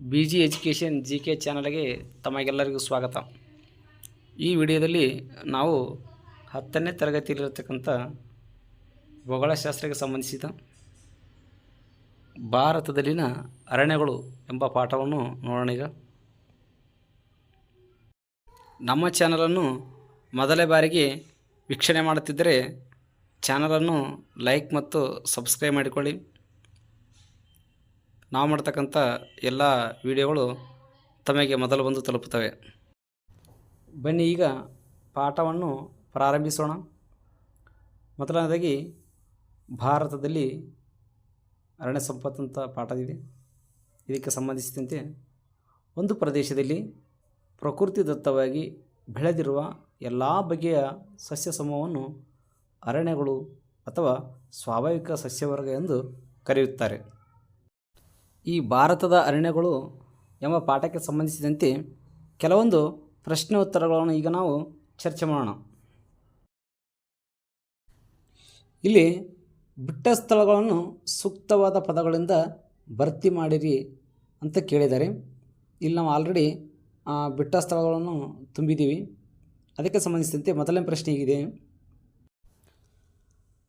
B G education G K ಚಾನಲ್ಗೆ ತಮಗೆಲ್ಲರಿಗೂ ಸ್ವಾಗತ. ಈ ವಿಡಿಯೋದಲ್ಲಿ ನಾವು ಹತ್ತನೇ ತರಗತಿಯಲ್ಲಿರತಕ್ಕಂಥ ಭೂಗೋಳಶಾಸ್ತ್ರಕ್ಕೆ ಸಂಬಂಧಿಸಿದ ಭಾರತದಲ್ಲಿನ ಅರಣ್ಯಗಳು ಎಂಬ ಪಾಠವನ್ನು ನೋಡೋಣ ಈಗ. ನಮ್ಮ ಚಾನಲನ್ನು ಮೊದಲೇ ಬಾರಿಗೆ ವೀಕ್ಷಣೆ ಮಾಡುತ್ತಿದ್ದರೆ ಚಾನಲನ್ನು ಲೈಕ್ ಮತ್ತು ಸಬ್ಸ್ಕ್ರೈಬ್ ಮಾಡಿಕೊಳ್ಳಿ. ನಾವು ಮಾಡ್ತಕ್ಕಂಥ ಎಲ್ಲ ವಿಡಿಯೋಗಳು ತಮಗೆ ಮೊದಲು ಬಂದು ತಲುಪುತ್ತವೆ. ಬನ್ನಿ ಈಗ ಪಾಠವನ್ನು ಪ್ರಾರಂಭಿಸೋಣ. ಮೊದಲನೇದಾಗಿ ಭಾರತದಲ್ಲಿ ಅರಣ್ಯ ಸಂಪತ್ತಂಥ ಅಂತ ಪಾಠವಿದೆ ಇದಕ್ಕೆ ಸಂಬಂಧಿಸಿದಂತೆ ಒಂದು ಪ್ರದೇಶದಲ್ಲಿ ಪ್ರಕೃತಿ ದತ್ತವಾಗಿ ಬೆಳೆದಿರುವ ಎಲ್ಲ ಬಗೆಯ ಸಸ್ಯ ಸಮೂಹವನ್ನು ಅರಣ್ಯಗಳು ಅಥವಾ ಸ್ವಾಭಾವಿಕ ಸಸ್ಯವರ್ಗ ಎಂದು ಕರೆಯುತ್ತಾರೆ. ಈ ಭಾರತದ ಅರಣ್ಯಗಳು ಎಂಬ ಪಾಠಕ್ಕೆ ಸಂಬಂಧಿಸಿದಂತೆ ಕೆಲವೊಂದು ಪ್ರಶ್ನೆ ಉತ್ತರಗಳನ್ನು ಈಗ ನಾವು ಚರ್ಚೆ ಮಾಡೋಣ. ಇಲ್ಲಿ ಬಿಟ್ಟ ಸ್ಥಳಗಳನ್ನು ಸೂಕ್ತವಾದ ಪದಗಳಿಂದ ಭರ್ತಿ ಮಾಡಿರಿ ಅಂತ ಕೇಳಿದ್ದಾರೆ ಇಲ್ಲಿ ನಾವು ಆಲ್ರೆಡಿ ಬಿಟ್ಟ ಸ್ಥಳಗಳನ್ನು ತುಂಬಿದ್ದೀವಿ. ಅದಕ್ಕೆ ಸಂಬಂಧಿಸಿದಂತೆ ಮೊದಲನೇ ಪ್ರಶ್ನೆ ಹೀಗಿದೆ.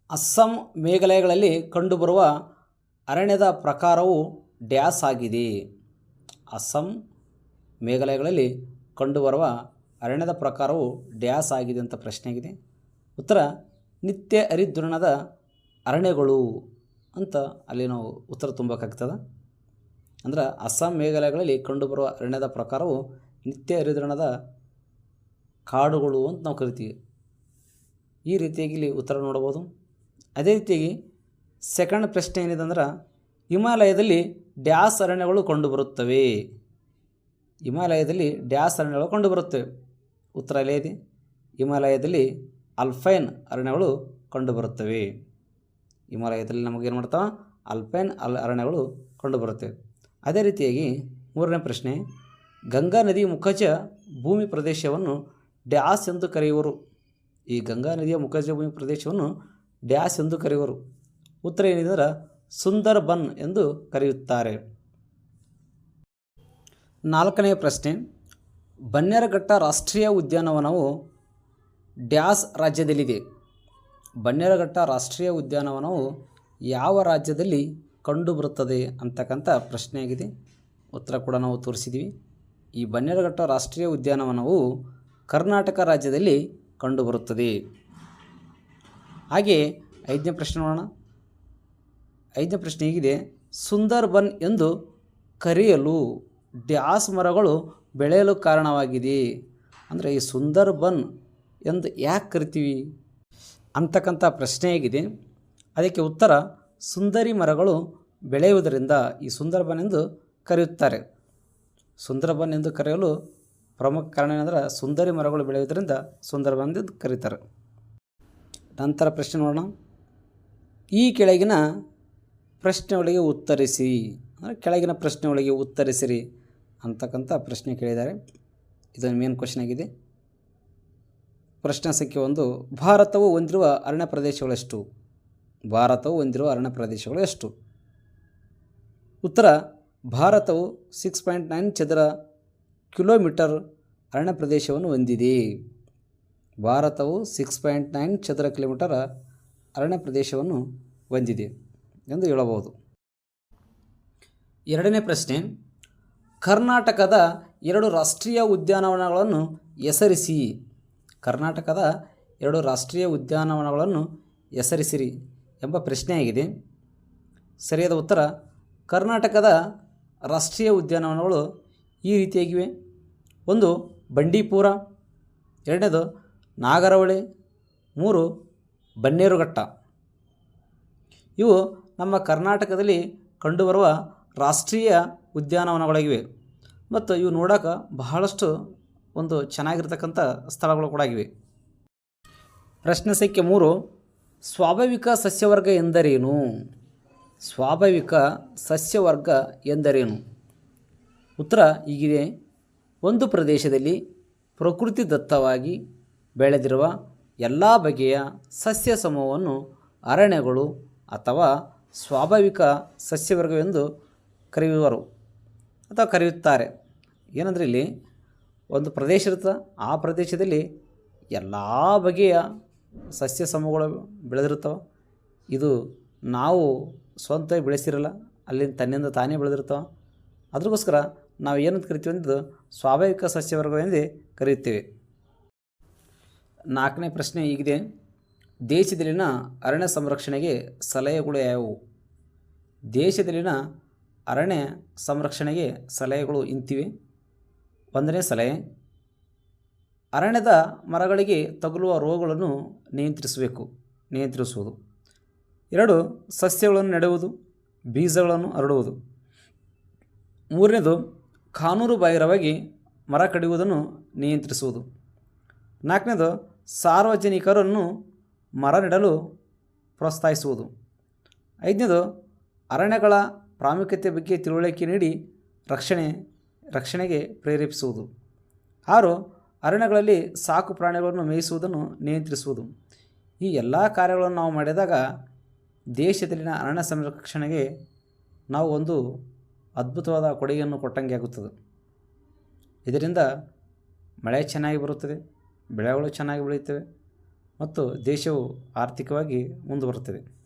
ಅಸ್ಸಾಂ ಮೇಘಾಲಯಗಳಲ್ಲಿ ಕಂಡುಬರುವ ಅರಣ್ಯದ ಪ್ರಕಾರವು ಡ್ಯಾಸ್ ಆಗಿದೆ. ಅಸ್ಸಾಂ ಮೇಘಾಲಯಗಳಲ್ಲಿ ಕಂಡುಬರುವ ಅರಣ್ಯದ ಪ್ರಕಾರವು ಡ್ಯಾಸ್ ಆಗಿದೆ ಅಂತ ಪ್ರಶ್ನೆಯಾಗಿದೆ. ಉತ್ತರ, ನಿತ್ಯ ಹರಿದ್ವರ್ಣದ ಅರಣ್ಯಗಳು ಅಂತ ಅಲ್ಲಿ ನಾವು ಉತ್ತರ ತುಂಬಬೇಕಾಗ್ತದೆ. ಅಂದ್ರೆ ಅಸ್ಸಾಂ ಮೇಘಾಲಯಗಳಲ್ಲಿ ಕಂಡುಬರುವ ಅರಣ್ಯದ ಪ್ರಕಾರವು ನಿತ್ಯ ಹರಿದ್ರಣದ ಕಾಡುಗಳು ಅಂತ ನಾವು ಕರಿತೀವಿ. ಈ ರೀತಿಯಾಗಿ ಇಲ್ಲಿ ಉತ್ತರ ನೋಡ್ಬೋದು ಅದೇ ರೀತಿಯಾಗಿ ಸೆಕೆಂಡ್ ಪ್ರಶ್ನೆ ಏನಿದೆ ಅಂದ್ರೆ ಹಿಮಾಲಯದಲ್ಲಿ ಡ್ಯಾಸ್ ಅರಣ್ಯಗಳು ಕಂಡುಬರುತ್ತವೆ. ಹಿಮಾಲಯದಲ್ಲಿ ಡ್ಯಾಸ್ ಅರಣ್ಯಗಳು ಕಂಡುಬರುತ್ತವೆ. ಉತ್ತರ ಅಲ್ಲೇ ಹಿಮಾಲಯದಲ್ಲಿ ಅಲ್ಫೈನ್ ಅರಣ್ಯಗಳು ಕಂಡುಬರುತ್ತವೆ. ಹಿಮಾಲಯದಲ್ಲಿ ನಮಗೇನು ಮಾಡ್ತಾವೆ? ಅಲ್ಪೈನ್ ಅಲ್ ಅರಣ್ಯಗಳು ಕಂಡುಬರುತ್ತವೆ. ಅದೇ ರೀತಿಯಾಗಿ ಮೂರನೇ ಪ್ರಶ್ನೆ, ಗಂಗಾ ನದಿ ಮುಖಜ ಭೂಮಿ ಪ್ರದೇಶವನ್ನು ಡ್ಯಾಸ್ ಎಂದು ಕರೆಯುವರು. ಈ ಗಂಗಾ ನದಿಯ ಮುಖಜ ಭೂಮಿ ಪ್ರದೇಶವನ್ನು ಡ್ಯಾಸ್ ಎಂದು ಕರೆಯುವರು. ಉತ್ತರ ಏನಿದೆ ಸುಂದರ್ ಬನ್ ಎಂದು ಕರೆಯುತ್ತಾರೆ. ನಾಲ್ಕನೆಯ ಪ್ರಶ್ನೆ. ಬನ್ನೇರಘಟ್ಟ ರಾಷ್ಟ್ರೀಯ ಉದ್ಯಾನವನವು ಡ್ಯಾಸ್ ರಾಜ್ಯದಲ್ಲಿದೆ. ಬನ್ನೇರಘಟ್ಟ ರಾಷ್ಟ್ರೀಯ ಉದ್ಯಾನವನವು ಯಾವ ರಾಜ್ಯದಲ್ಲಿ ಕಂಡುಬರುತ್ತದೆ ಅಂತಕ್ಕಂಥ ಪ್ರಶ್ನೆಯಾಗಿದೆ. ಉತ್ತರ ಕೂಡ ನಾವು ತೋರಿಸಿದ್ದೀವಿ. ಈ ಬನ್ನೇರಘಟ್ಟ ರಾಷ್ಟ್ರೀಯ ಉದ್ಯಾನವನವು ಕರ್ನಾಟಕ ರಾಜ್ಯದಲ್ಲಿ ಕಂಡುಬರುತ್ತದೆ. ಹಾಗೆ ಐದನೇ ಪ್ರಶ್ನೆ ನೋಡೋಣ. ಐದನೇ ಪ್ರಶ್ನೆ ಹೀಗಿದೆ. ಸುಂದರ್ಬನ್ ಎಂದು ಕರೆಯಲು ಡ್ಯಾಸ್ ಮರಗಳು ಬೆಳೆಯಲು ಕಾರಣವಾಗಿದೆ. ಅಂದರೆ ಈ ಸುಂದರ್ಬನ್ ಎಂದು ಯಾಕೆ ಕರಿತೀವಿ? ಅಂತಕ್ಕಂಥ ಪ್ರಶ್ನೆಯಾಗಿದೆ ಅದಕ್ಕೆ ಉತ್ತರ, ಸುಂದರಿ ಮರಗಳು ಬೆಳೆಯುವುದರಿಂದ ಈ ಸುಂದರ್ಬನ್ ಎಂದು ಕರೆಯುತ್ತಾರೆ. ಸುಂದರ್ಬನ್ ಎಂದು ಕರೆಯಲು ಪ್ರಮುಖ ಕಾರಣ ಏನಂದ್ರೆ ಸುಂದರಿ ಮರಗಳು ಬೆಳೆಯುವುದರಿಂದ ಸುಂದರ್ಬನ್ ಎಂದು ಕರೀತಾರೆ. ನಂತರ ಪ್ರಶ್ನೆ ನೋಡೋಣ. ಈ ಕೆಳಗಿನ ಪ್ರಶ್ನೆಗಳಿಗೆ ಉತ್ತರಿಸಿ, ಅಂದರೆ ಕೆಳಗಿನ ಪ್ರಶ್ನೆಗಳಿಗೆ ಉತ್ತರಿಸಿರಿ ಅಂತಕ್ಕಂಥ ಪ್ರಶ್ನೆ ಕೇಳಿದ್ದಾರೆ. ಇದೊಂದು ಮೇನ್ ಕ್ವಶನ್ ಆಗಿದೆ. ಪ್ರಶ್ನೆ ಸಂಖ್ಯೆ ಒಂದು, ಭಾರತವು ಹೊಂದಿರುವ ಅರಣ್ಯ ಪ್ರದೇಶಗಳೆಷ್ಟು? ಭಾರತವು ಹೊಂದಿರುವ ಅರಣ್ಯ ಪ್ರದೇಶಗಳು ಎಷ್ಟು ಉತ್ತರ, ಭಾರತವು ಸಿಕ್ಸ್ ಪಾಯಿಂಟ್ ನೈನ್ ಚದರ ಕಿಲೋಮೀಟರ್ ಅರಣ್ಯ ಪ್ರದೇಶವನ್ನು ಹೊಂದಿದೆ. ಭಾರತವು ಸಿಕ್ಸ್ ಪಾಯಿಂಟ್ ನೈನ್ ಚದರ ಕಿಲೋಮೀಟರ್ ಅರಣ್ಯ ಪ್ರದೇಶವನ್ನು ಹೊಂದಿದೆ. ಎಂದು ಹೇಳಬಹುದು. ಎರಡನೇ ಪ್ರಶ್ನೆ, ಕರ್ನಾಟಕದ ಎರಡು ರಾಷ್ಟ್ರೀಯ ಉದ್ಯಾನವನಗಳನ್ನು ಹೆಸರಿಸಿ. ಕರ್ನಾಟಕದ ಎರಡು ರಾಷ್ಟ್ರೀಯ ಉದ್ಯಾನವನಗಳನ್ನು ಹೆಸರಿಸಿರಿ ಎಂಬ ಪ್ರಶ್ನೆಯಾಗಿದೆ ಸರಿಯಾದ ಉತ್ತರ, ಕರ್ನಾಟಕದ ರಾಷ್ಟ್ರೀಯ ಉದ್ಯಾನವನಗಳು ಈ ರೀತಿಯಾಗಿವೆ. ಒಂದು, ಬಂಡೀಪುರ, ಎರಡನೇದು ನಾಗರಹೊಳೆ ಮೂರು, ಬನ್ನೇರುಘಟ್ಟ. ಇವು ನಮ್ಮ ಕರ್ನಾಟಕದಲ್ಲಿ ಕಂಡುಬರುವ ರಾಷ್ಟ್ರೀಯ ಉದ್ಯಾನವನಗಳಾಗಿವೆ ಮತ್ತು ಇವು ನೋಡೋಕೆ ಬಹಳಷ್ಟು ಒಂದು ಚೆನ್ನಾಗಿರ್ತಕ್ಕಂಥ ಸ್ಥಳಗಳು ಕೂಡ ಆಗಿವೆ ಪ್ರಶ್ನೆ ಸಂಖ್ಯೆ ಮೂರು, ಸ್ವಾಭಾವಿಕ ಸಸ್ಯವರ್ಗ ಎಂದರೇನು? ಸ್ವಾಭಾವಿಕ ಸಸ್ಯವರ್ಗ ಎಂದರೇನು? ಉತ್ತರ ಈಗಿದೆ ಒಂದು ಪ್ರದೇಶದಲ್ಲಿ ಪ್ರಕೃತಿ ದತ್ತವಾಗಿ ಬೆಳೆದಿರುವ ಎಲ್ಲ ಬಗೆಯ ಸಸ್ಯ ಸಮೂಹವನ್ನು ಅರಣ್ಯಗಳು ಅಥವಾ ಸ್ವಾಭಾವಿಕ ಸಸ್ಯವರ್ಗವೆಂದು ಕರೆಯುವರು ಅಥವಾ ಕರೆಯುತ್ತಾರೆ. ಏನಂದರೆ ಇಲ್ಲಿ ಒಂದು ಪ್ರದೇಶ ಇರುತ್ತೆ? ಆ ಪ್ರದೇಶದಲ್ಲಿ ಎಲ್ಲ ಬಗೆಯ ಸಸ್ಯ ಸಮೂಹಗಳು ಬೆಳೆದಿರ್ತವೆ ಇದು ನಾವು ಸ್ವಂತ ಬೆಳೆಸಿರಲ್ಲ, ಅಲ್ಲಿಂದ ತನ್ನಿಂದ ತಾನೇ ಬೆಳೆದಿರ್ತವೆ ಅದಕ್ಕೋಸ್ಕರ ನಾವು ಏನಂತ ಕರಿತೀವಿ ಅಂದು ಸ್ವಾಭಾವಿಕ ಸಸ್ಯವರ್ಗವೆಂದೇ ಕರೆಯುತ್ತೇವೆ. ನಾಲ್ಕನೇ ಪ್ರಶ್ನೆ ಹೀಗಿದೆ. ದೇಶದಲ್ಲಿನ ಅರಣ್ಯ ಸಂರಕ್ಷಣೆಗೆ ಸಲಹೆಗಳು ಯಾವುವು? ದೇಶದಲ್ಲಿನ ಅರಣ್ಯ ಸಂರಕ್ಷಣೆಗೆ ಸಲಹೆಗಳು ಇಂತಿವೆ. ಒಂದನೇ ಸಲಹೆ, ಅರಣ್ಯದ ಮರಗಳಿಗೆ ತಗುಲುವ ರೋಗಗಳನ್ನು ನಿಯಂತ್ರಿಸಬೇಕು, ನಿಯಂತ್ರಿಸುವುದು. ಎರಡು, ಸಸ್ಯಗಳನ್ನು ನೆಡುವುದು, ಬೀಜಗಳನ್ನು ಹರಡುವುದು. ಮೂರನೇದು, ಕಾನೂನು ಬಾಹಿರವಾಗಿ ಮರ ಕಡಿಯುವುದನ್ನು ನಿಯಂತ್ರಿಸುವುದು. ನಾಲ್ಕನೇದು, ಸಾರ್ವಜನಿಕರನ್ನು ಮರ ನೆಡಲು ಪ್ರೋತ್ಸಾಹಿಸುವುದು. ಐದನೇದು, ಅರಣ್ಯಗಳ ಪ್ರಾಮುಖ್ಯತೆ ಬಗ್ಗೆ ತಿಳುವಳಿಕೆ ನೀಡಿ ರಕ್ಷಣೆ, ರಕ್ಷಣೆಗೆ ಪ್ರೇರೇಪಿಸುವುದು. ಆರು, ಅರಣ್ಯಗಳಲ್ಲಿ ಸಾಕು ಪ್ರಾಣಿಗಳನ್ನು ಮೇಯಿಸುವುದನ್ನು ನಿಯಂತ್ರಿಸುವುದು. ಈ ಎಲ್ಲ ಕಾರ್ಯಗಳನ್ನು ನಾವು ಮಾಡಿದಾಗ ದೇಶದಲ್ಲಿನ ಅರಣ್ಯ ಸಂರಕ್ಷಣೆಗೆ ನಾವು ಒಂದು ಅದ್ಭುತವಾದ ಕೊಡುಗೆಯನ್ನು ಕೊಟ್ಟಂಗೆ ಆಗುತ್ತದೆ. ಇದರಿಂದ ಮಳೆ ಚೆನ್ನಾಗಿ ಬರುತ್ತದೆ, ಬೆಳೆಗಳು ಚೆನ್ನಾಗಿ ಬೆಳೆಯುತ್ತವೆ. ಮತ್ತು ದೇಶವು ಆರ್ಥಿಕವಾಗಿ ಮುಂದುವರುತ್ತದೆ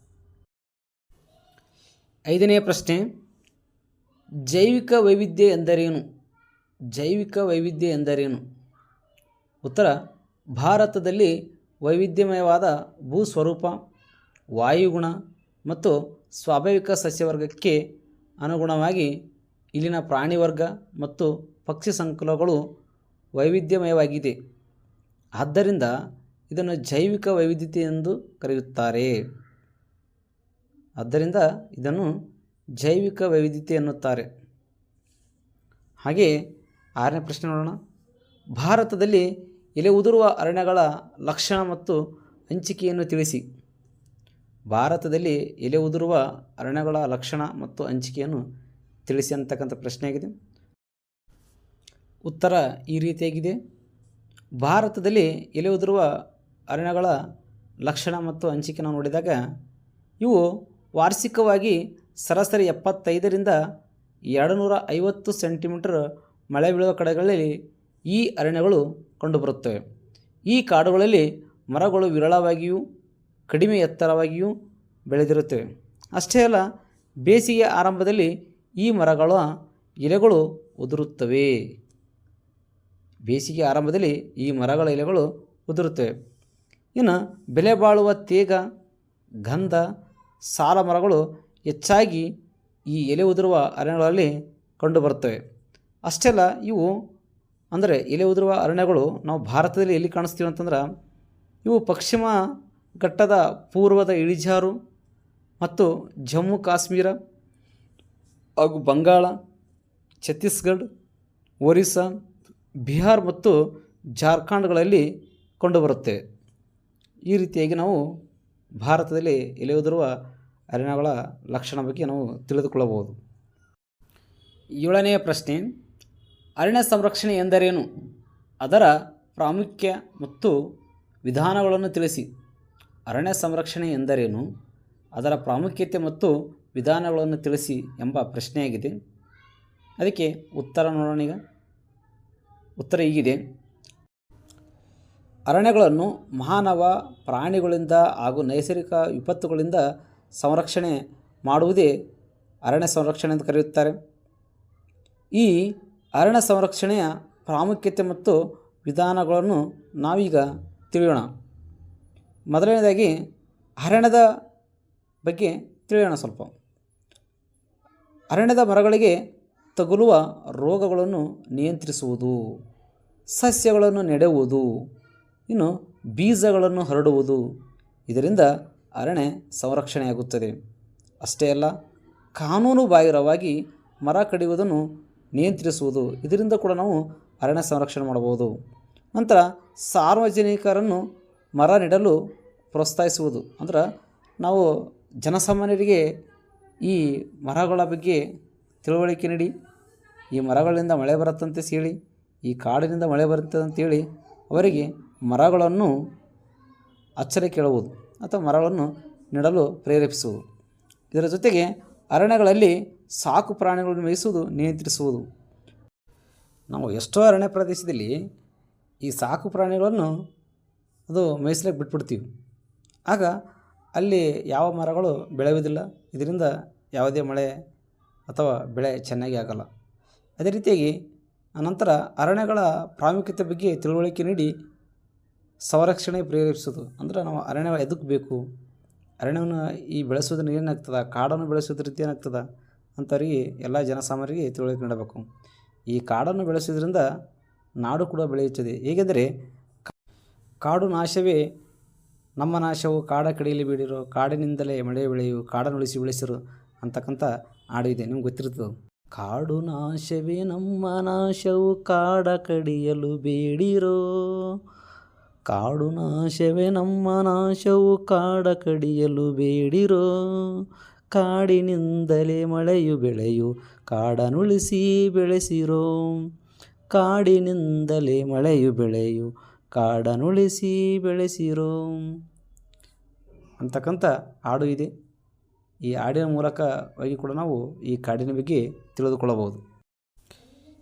ಐದನೇ ಪ್ರಶ್ನೆ, ಜೈವಿಕ ವೈವಿಧ್ಯ ಎಂದರೇನು? ಜೈವಿಕ ವೈವಿಧ್ಯ ಎಂದರೇನು? ಉತ್ತರ, ಭಾರತದಲ್ಲಿ ವೈವಿಧ್ಯಮಯವಾದ ಭೂಸ್ವರೂಪ, ವಾಯುಗುಣ ಮತ್ತು ಸ್ವಾಭಾವಿಕ ಸಸ್ಯವರ್ಗಕ್ಕೆ ಅನುಗುಣವಾಗಿ ಇಲ್ಲಿನ ಪ್ರಾಣಿ ವರ್ಗ ಮತ್ತು ಪಕ್ಷಿ ಸಂಕುಲಗಳು ವೈವಿಧ್ಯಮಯವಾಗಿದೆ. ಆದ್ದರಿಂದ ಇದನ್ನು ಜೈವಿಕ ವೈವಿಧ್ಯತೆ ಎಂದು ಕರೆಯುತ್ತಾರೆ. ಆದ್ದರಿಂದ ಇದನ್ನು ಜೈವಿಕ ವೈವಿಧ್ಯತೆ ಎನ್ನುತ್ತಾರೆ. ಹಾಗೆ ಆರನೇ ಪ್ರಶ್ನೆ ನೋಡೋಣ. ಭಾರತದಲ್ಲಿ ಎಲೆ ಉದುರುವ ಅರಣ್ಯಗಳ ಲಕ್ಷಣ ಮತ್ತು ಹಂಚಿಕೆಯನ್ನು ತಿಳಿಸಿ. ಭಾರತದಲ್ಲಿ ಎಲೆ ಉದುರುವ ಅರಣ್ಯಗಳ ಲಕ್ಷಣ ಮತ್ತು ಹಂಚಿಕೆಯನ್ನು ತಿಳಿಸಿ ಅಂತಕ್ಕಂಥ ಪ್ರಶ್ನೆಯಾಗಿದೆ ಉತ್ತರ ಈ ರೀತಿಯಾಗಿದೆ. ಭಾರತದಲ್ಲಿ ಎಲೆ ಉದುರುವ ಅರಣ್ಯಗಳ ಲಕ್ಷಣ ಮತ್ತು ಹಂಚಿಕೆ ನೋಡಿದಾಗ ಇವು ವಾರ್ಷಿಕವಾಗಿ ಸರಾಸರಿ ಎಪ್ಪತ್ತೈದರಿಂದ ಎರಡು ನೂರ ಐವತ್ತು ಸೆಂಟಿಮೀಟರ್ ಮಳೆ ಬೀಳುವ ಕಡೆಗಳಲ್ಲಿ ಈ ಅರಣ್ಯಗಳು ಕಂಡುಬರುತ್ತವೆ. ಈ ಕಾಡುಗಳಲ್ಲಿ ಮರಗಳು ವಿರಳವಾಗಿಯೂ, ಕಡಿಮೆ ಎತ್ತರವಾಗಿಯೂ ಬೆಳೆದಿರುತ್ತವೆ. ಅಷ್ಟೇ ಅಲ್ಲ, ಬೇಸಿಗೆಯ ಆರಂಭದಲ್ಲಿ ಈ ಮರಗಳ ಎಲೆಗಳು ಉದುರುತ್ತವೆ. ಬೇಸಿಗೆ ಆರಂಭದಲ್ಲಿ ಈ ಮರಗಳ ಎಲೆಗಳು ಉದುರುತ್ತವೆ. ಇನ್ನು ಬೆಲೆ ಬಾಳುವ ತೇಗ, ಗಂಧ, ಸಾಲ ಮರಗಳು ಹೆಚ್ಚಾಗಿ ಈ ಎಲೆ ಉದುರುವ ಅರಣ್ಯಗಳಲ್ಲಿ ಕಂಡುಬರುತ್ತವೆ ಅಷ್ಟೇ ಅಲ್ಲ ಇವು ಅಂದರೆ ಎಲೆ ಉದುರುವ ಅರಣ್ಯಗಳು ನಾವು ಭಾರತದಲ್ಲಿ ಎಲ್ಲಿ ಕಾಣಿಸ್ತೀವಿ ಅಂತಂದ್ರೆ ಇವು ಪಶ್ಚಿಮ ಘಟ್ಟದ ಪೂರ್ವದ ಇಳಿಜಾರು ಮತ್ತು ಜಮ್ಮು ಕಾಶ್ಮೀರ ಹಾಗೂ ಬಂಗಾಳ, ಛತ್ತೀಸ್ಗಢ, ಒರಿಸ್ಸಾ, ಬಿಹಾರ್ ಮತ್ತು ಜಾರ್ಖಂಡ್ಗಳಲ್ಲಿ ಕಂಡುಬರುತ್ತವೆ ಈ ರೀತಿಯಾಗಿ ನಾವು ಭಾರತದಲ್ಲಿ ಎಲೆಯುದಿರುವ ಅರಣ್ಯಗಳ ಲಕ್ಷಣ ಬಗ್ಗೆ ನಾವು ತಿಳಿದುಕೊಳ್ಳಬಹುದು. ಏಳನೆಯ ಪ್ರಶ್ನೆ, ಅರಣ್ಯ ಸಂರಕ್ಷಣೆ ಎಂದರೇನು? ಅದರ ಪ್ರಾಮುಖ್ಯ ಮತ್ತು ವಿಧಾನಗಳನ್ನು ತಿಳಿಸಿ. ಅರಣ್ಯ ಸಂರಕ್ಷಣೆ ಎಂದರೇನು? ಅದರ ಪ್ರಾಮುಖ್ಯತೆ ಮತ್ತು ವಿಧಾನಗಳನ್ನು ತಿಳಿಸಿ ಎಂಬ ಪ್ರಶ್ನೆಯಾಗಿದೆ. ಅದಕ್ಕೆ ಉತ್ತರ ನೋಡೋಣ ಈಗ. ಉತ್ತರ ಹೀಗಿದೆ. ಅರಣ್ಯಗಳನ್ನು ಮಾನವ ಪ್ರಾಣಿಗಳಿಂದ ಹಾಗೂ ನೈಸರ್ಗಿಕ ವಿಪತ್ತುಗಳಿಂದ ಸಂರಕ್ಷಣೆ ಮಾಡುವುದೇ ಅರಣ್ಯ ಸಂರಕ್ಷಣೆ ಎಂದು ಕರೆಯುತ್ತಾರೆ. ಈ ಅರಣ್ಯ ಸಂರಕ್ಷಣೆಯ ಪ್ರಾಮುಖ್ಯತೆ ಮತ್ತು ವಿಧಾನಗಳನ್ನು ನಾವೀಗ ತಿಳಿಯೋಣ. ಮೊದಲನೇದಾಗಿ ಅರಣ್ಯದ ಬಗ್ಗೆ ತಿಳಿಯೋಣ ಸ್ವಲ್ಪ. ಅರಣ್ಯದ ಮರಗಳಿಗೆ ತಗುಲುವ ರೋಗಗಳನ್ನು ನಿಯಂತ್ರಿಸುವುದು, ಸಸ್ಯಗಳನ್ನು ನೆಡುವುದು ಇನ್ನು ಬೀಜಗಳನ್ನು ಹರಡುವುದು ಇದರಿಂದ ಅರಣ್ಯ ಸಂರಕ್ಷಣೆಯಾಗುತ್ತದೆ. ಅಷ್ಟೇ ಅಲ್ಲ, ಕಾನೂನು ಬಾಹಿರವಾಗಿ ಮರ ಕಡಿಯುವುದನ್ನು ನಿಯಂತ್ರಿಸುವುದು ಇದರಿಂದ ಕೂಡ ನಾವು ಅರಣ್ಯ ಸಂರಕ್ಷಣೆ ಮಾಡಬಹುದು. ನಂತರ ಸಾರ್ವಜನಿಕರನ್ನು ಮರ ನೆಡಲು ಪ್ರೋತ್ಸಾಹಿಸುವುದು. ಅಂದ್ರೆ ನಾವು ಜನಸಾಮಾನ್ಯರಿಗೆ ಈ ಮರಗಳ ಬಗ್ಗೆ ತಿಳುವಳಿಕೆ ನೀಡಿ, ಈ ಮರಗಳಿಂದ ಮಳೆ ಬರುತ್ತಂತೆ ಹೇಳಿ ಈ ಕಾಡಿನಿಂದ ಮಳೆ ಬರುತ್ತೆ ಅಂತೇಳಿ ಅವರಿಗೆ ಮರಗಳನ್ನು ಅಚ್ಚರಿ ಕೇಳುವುದು ಅಥವಾ ಮರಗಳನ್ನು ನೆಡಲು ಪ್ರೇರೇಪಿಸುವುದು. ಇದರ ಜೊತೆಗೆ ಅರಣ್ಯಗಳಲ್ಲಿ ಸಾಕು ಪ್ರಾಣಿಗಳನ್ನು ಮೇಯಿಸುವುದು ನಿಯಂತ್ರಿಸುವುದು. ನಾವು ಎಷ್ಟೋ ಅರಣ್ಯ ಪ್ರದೇಶದಲ್ಲಿ ಈ ಸಾಕು ಪ್ರಾಣಿಗಳನ್ನು ಅದು ಮೇಯಿಸ್ಲಿಕ್ಕೆ ಬಿಟ್ಬಿಡ್ತೀವಿ. ಆಗ ಅಲ್ಲಿ ಯಾವ ಮರಗಳು ಬೆಳೆಯುವುದಿಲ್ಲ. ಇದರಿಂದ ಯಾವುದೇ ಮಳೆ ಅಥವಾ ಬೆಳೆ ಚೆನ್ನಾಗಿ ಆಗಲ್ಲ. ಅದೇ ರೀತಿಯಾಗಿ ಅನಂತರ ಅರಣ್ಯಗಳ ಪ್ರಾಮುಖ್ಯತೆ ಬಗ್ಗೆ ತಿಳುವಳಿಕೆ ನೀಡಿ ಸಂರಕ್ಷಣೆ ಪ್ರೇರೇಪಿಸೋದು. ಅಂದ್ರೆ ನಾವು ಅರಣ್ಯ ಎದಕ್ಕೆ ಬೇಕು? ಅರಣ್ಯವನ್ನು ಈ ಬೆಳೆಸೋದ್ರಿಂದ ಏನಾಗ್ತದೆ? ಕಾಡನ್ನು ಬೆಳೆಸೋದ್ರಿಂದ ಏನಾಗ್ತದೆ? ಅಂಥವ್ರಿಗೆ ಎಲ್ಲ ಜನಸಾಮಾನ್ಯರಿಗೆ ತಿಳುವಳಿಕೆ ನೀಡಬೇಕು. ಈ ಕಾಡನ್ನು ಬೆಳೆಸೋದ್ರಿಂದ ನಾಡು ಕೂಡ ಬೆಳೆಯುತ್ತದೆ. ಹೇಗೆಂದರೆ ಕಾಡು ನಾಶವೇ ನಮ್ಮ ನಾಶವು. ಕಾಡ ಕಡೆಯಲ್ಲಿ ಬೀಡಿರೋ ಕಾಡಿನಿಂದಲೇ ಮಳೆ ಬೆಳೆಯು, ಕಾಡನ್ನು ಉಳಿಸಿ ಬೆಳೆಸಿರು ಅಂತಕ್ಕಂಥ ಹಾಡು ಇದೆ. ನಿಮ್ಗೆ ಗೊತ್ತಿರ್ತದೆ ಕಾಡು ನಾಶವೇ ನಮ್ಮ ನಾಶವು. ಕಾಡ ಕಡಿಯಲು ಬೇಡಿರೋ ಕಾಡು ನಾಶವೇ ನಮ್ಮ ನಾಶವು, ಕಾಡ ಕಡಿಯಲು ಬೇಡಿರೋ ಕಾಡಿನಿಂದಲೇ ಮಳೆಯು ಬೆಳೆಯು ಕಾಡನುಳಿಸಿ ಬೆಳೆಸಿರೋ ಕಾಡಿನಿಂದಲೇ ಮಳೆಯು ಬೆಳೆಯು ಕಾಡನುಳಿಸಿ ಬೆಳೆಸಿರೋ. ಅಂತಕ್ಕಂಥ ಹಾಡು ಇದೆ. ಈ ಹಾಡಿನ ಮೂಲಕವಾಗಿ ಕೂಡ ನಾವು ಈ ಕಾಡಿನ ಬಗ್ಗೆ ತಿಳಿದುಕೊಳ್ಳಬಹುದು.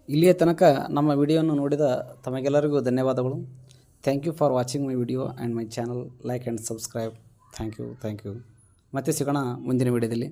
ಇಲ್ಲಿಯ ತನಕ ನಮ್ಮ ವಿಡಿಯೋವನ್ನು ನೋಡಿದ ತಮಗೆಲ್ಲರಿಗೂ ಧನ್ಯವಾದಗಳು. Thank you for watching my video and my channel like and subscribe thank you thank you ಮತ್ತೆ ಸಿಗೋಣ ಮುಂದಿನ ವಿಡಿಯೋದಲ್ಲಿ.